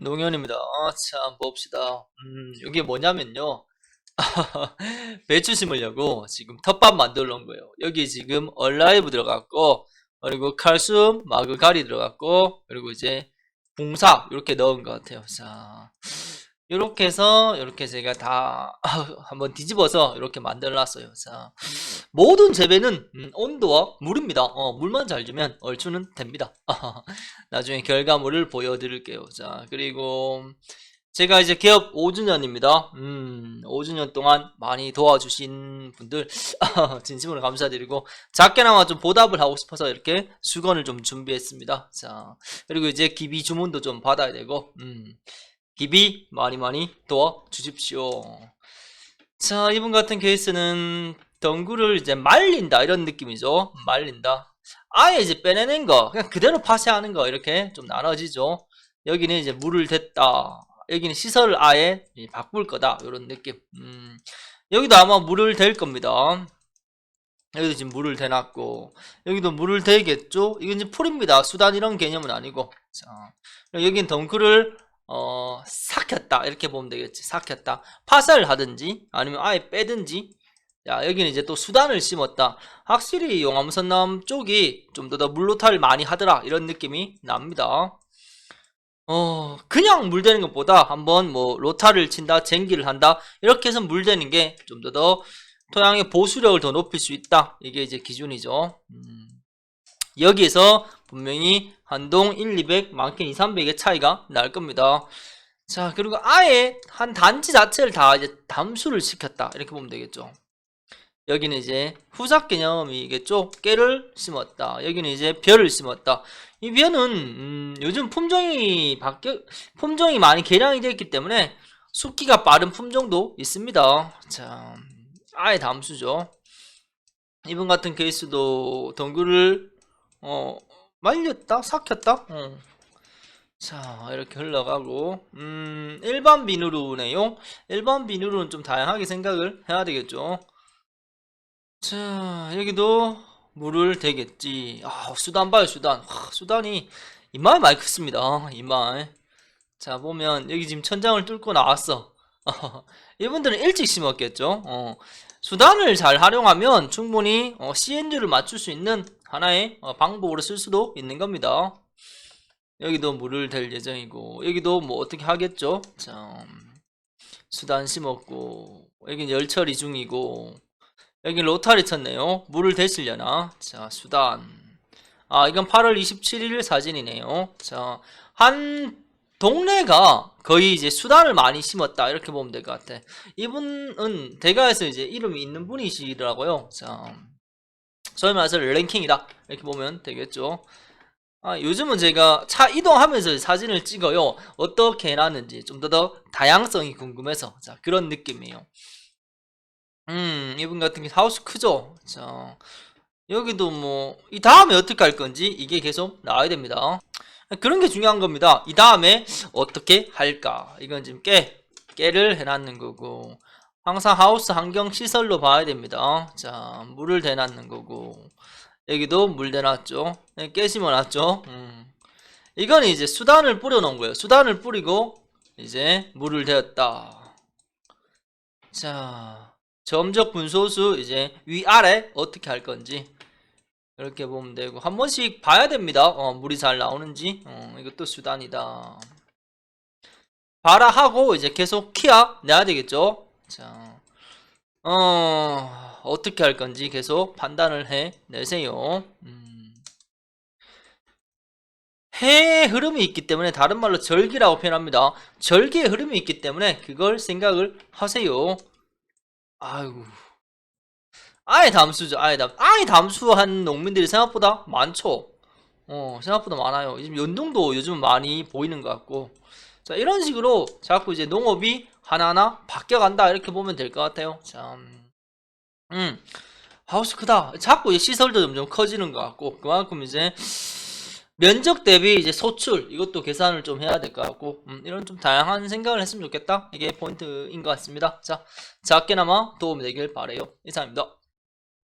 농현입니다. 아, 참, 봅시다. 음, 이게 뭐냐면요. 배추 심으려고 지금 텃밭 만들어 놓은 거예요. 여기 지금 얼라이브 들어갔고, 그리고 칼슘, 마그가리 들어갔고, 그리고 이제 붕사, 이렇게 넣은 것 같아요. 자, 이렇게 해서, 이렇게 제가 다 한번 뒤집어서 이렇게 만들어 놨어요. 자, 모든 재배는 음, 온도와 물입니다. 어, 물만 잘 주면 얼추는 됩니다. 나중에 결과물을 보여드릴게요. 자, 그리고 제가 이제 개업 5주년입니다. 음, 5주년 동안 많이 도와주신 분들 진심으로 감사드리고 작게나마 좀 보답을 하고 싶어서 이렇게 수건을 좀 준비했습니다. 자, 그리고 이제 기비 주문도 좀 받아야 되고 음, 기비 많이 많이 도와주십시오. 자, 이분 같은 케이스는 덩굴을 이제 말린다 이런 느낌이죠. 말린다. 아예 이제 빼내는 거, 그냥 그대로 파쇄하는 거 이렇게 좀 나눠지죠. 여기는 이제 물을 댔다. 여기는 시설을 아예 바꿀 거다. 이런 느낌. 음, 여기도 아마 물을 댈 겁니다. 여기도 지금 물을 대놨고 여기도 물을 대겠죠. 이건 이제 풀입니다. 수단 이런 개념은 아니고. 자, 여기는 덩굴을 어, 삭혔다. 이렇게 보면 되겠지. 삭혔다. 파쇄를 하든지 아니면 아예 빼든지 자, 여기는 이제 또 수단을 심었다. 확실히 용암선남 쪽이 좀 더 물로타를 많이 하더라. 이런 느낌이 납니다. 어, 그냥 물대는 것보다 한번 뭐 로타를 친다, 쟁기를 한다. 이렇게 해서 물대는 게 좀 더더 토양의 보수력을 더 높일 수 있다. 이게 이제 기준이죠. 음, 여기에서 분명히 한동 1, 200, 많게는 2, 300의 차이가 날 겁니다. 자, 그리고 아예 한 단지 자체를 다 이제 담수를 시켰다. 이렇게 보면 되겠죠. 여기는 이제 후작 개념이겠죠. 깨를 심었다. 여기는 이제 별을 심었다. 이 별은 음, 요즘 품종이 바뀌어 품종이 많이 개량이 되어 있기 때문에 숙기가 빠른 품종도 있습니다. 자, 아예 담수죠. 이분 같은 케이스도 덩굴을 어, 말렸다, 삭혔다. 어. 자, 이렇게 흘러가고 음, 일반 비누루네요. 일반 비누루는 좀 다양하게 생각을 해야 되겠죠. 자, 여기도 물을 대겠지. 아, 수단 봐요, 수단. 와, 수단이 이마에 많이 컸습니다. 이마에. 자, 보면 여기 지금 천장을 뚫고 나왔어. 이분들은 일찍 심었겠죠. 어, 수단을 잘 활용하면 충분히 어, CNU를 맞출 수 있는 하나의 어, 방법으로 쓸 수도 있는 겁니다. 여기도 물을 댈 예정이고 여기도 뭐 어떻게 하겠죠. 자, 음, 수단 심었고 여긴 열처리 중이고 여기 로타리 쳤네요. 물을 대시려나? 자, 수단. 아, 이건 8월 27일 사진이네요. 자, 한 동네가 거의 이제 수단을 많이 심었다. 이렇게 보면 될 것 같아. 이분은 대가에서 이제 이름이 있는 분이시더라고요. 자, 소위 말해서 랭킹이다. 이렇게 보면 되겠죠. 아, 요즘은 제가 차 이동하면서 사진을 찍어요. 어떻게 해놨는지 좀 더 더 다양성이 궁금해서. 자, 그런 느낌이에요. 음, 이분 같은 게 하우스 크죠? 자, 여기도 뭐, 이 다음에 어떻게 할 건지 이게 계속 나와야 됩니다. 그런 게 중요한 겁니다. 이 다음에 어떻게 할까? 이건 지금 깨, 깨를 해놨는 거고, 항상 하우스 환경 시설로 봐야 됩니다. 자, 물을 대놨는 거고, 여기도 물 대놨죠? 네, 깨 심어 놨죠? 음. 이건 이제 수단을 뿌려놓은 거예요. 수단을 뿌리고, 이제 물을 대었다. 자, 점적 분소수 이제 위아래 어떻게 할 건지 이렇게 보면 되고 한 번씩 봐야 됩니다. 어, 물이 잘 나오는지 어, 이것도 수단이다. 봐라 하고 이제 계속 키야 내야 되겠죠. 자, 어 어떻게 할 건지 계속 판단을 해 내세요. 음. 해의 흐름이 있기 때문에 다른 말로 절기라고 표현합니다. 절기의 흐름이 있기 때문에 그걸 생각을 하세요. 아이고. 아예 담수죠. 아예 담. 아예 담수한 농민들이 생각보다 많죠. 어, 생각보다 많아요. 지금 연동도 요즘 많이 보이는 것 같고. 자, 이런 식으로 자꾸 이제 농업이 하나하나 바뀌어간다. 이렇게 보면 될 것 같아요. 참. 음. 하우스 크다. 자꾸 시설도 점점 커지는 것 같고. 그만큼 이제 면적 대비 이제 소출 이것도 계산을 좀 해야 될 것 같고 음, 이런 좀 다양한 생각을 했으면 좋겠다 이게 포인트인 것 같습니다 자 작게나마 도움이 되길 바래요 이상입니다